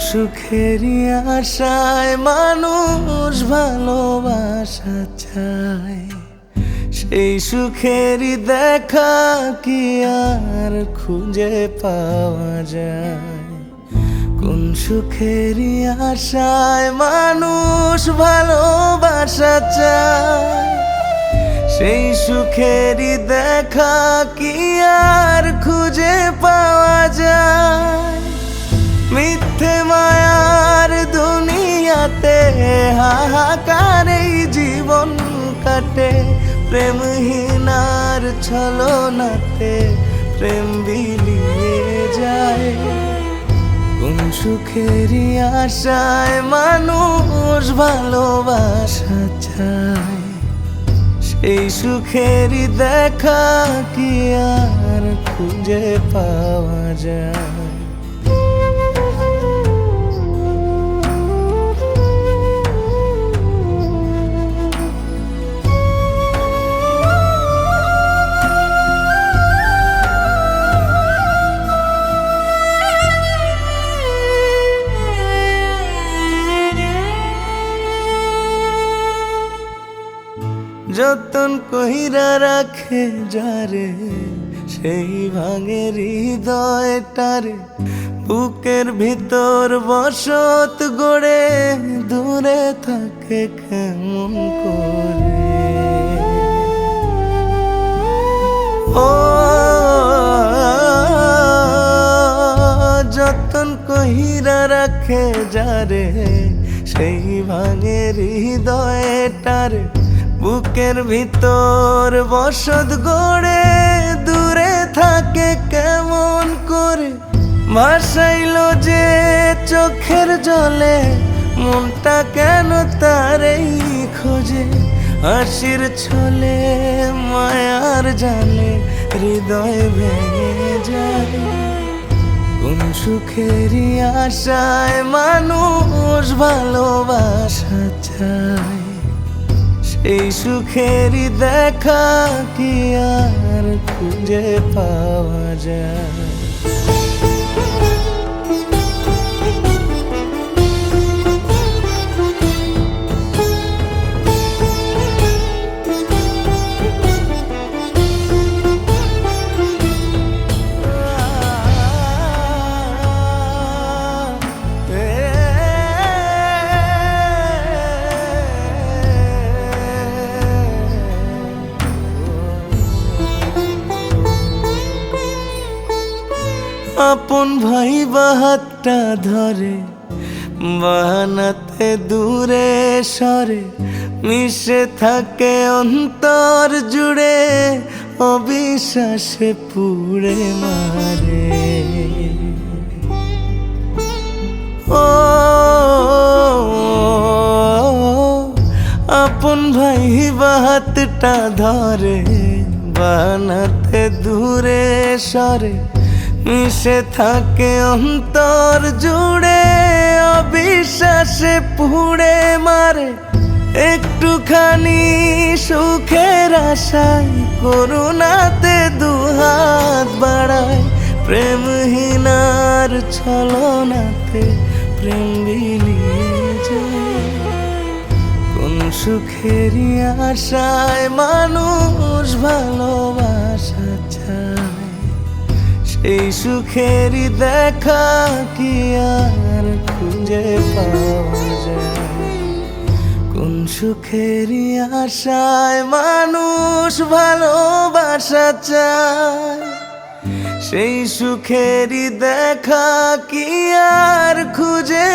কোন সুখেরই আশায় মানুষ ভালোবাসা চায়। সেই সুখেরই দেখা কি আর খুঁজে পাওয়া যায়? কোন সুখেরই আশায় মানুষ ভালোবাসা চায়? সেই সুখেরই দেখা কি আর খুঁজে কাটে, প্রেমহীনার ছলনাতে প্রেম বিলিয়ে যায়। কোন সুখেরই আশায় মানুষ ভালোবাসা চায়। সেই সুখেরই দেখা কি আর খুঁজে পাওয়া যায়? যতন কহিরা রাখে যারে সেই ভাঙে হৃদয়টারে বুকের ভিতর বসত গড়ে, দূরে থাকে কেমন করে। ও, যতন কহিরা রাখে যারে সেই ভাঙে হৃদয়টারে বুকের ভিতর বসত গড়ে, দূরে থাকে কেমন করে? ভাসাইল যে চোখের জলে, মনটা কেন তারেই খোঁজে? হাসির ছলে, মায়ার জালে, হৃদয় ভেঙে যায়। কোন সুখেরই আশায় মানুষ ভালোবাসা চায়। সেই সুখেরই দেখা কি আর খুঁজে পাওয়া যায়? আপন ভাই বাহাতটা ধরে, বাহানাতে দূরে সরে, মিশে থাকে অন্তর জুড়ে, অবিশ্বাসে পুড়ে মারে। ও, আপন ভাই বাহাতটা ধরে বানাতে দূরে সরে মিশে থাকে অন্তর জুড়ে, অবিশ্বাসে পুড়ে মারে। একটুখানি সুখের আশায় করুণাতে দুহাত বাড়ায়। প্রেমহীনার ছলনাতে প্রেম কোন সুখেরই আশায় মানুষ ভালোবাসা চায়। সেই সুখেরই দেখা কি আর খুঁজে পাওয়া কোন সুখেরই আশায় মানুষ ভালোবাসা চায়? সেই সুখেরই দেখা কি আর খুঁজে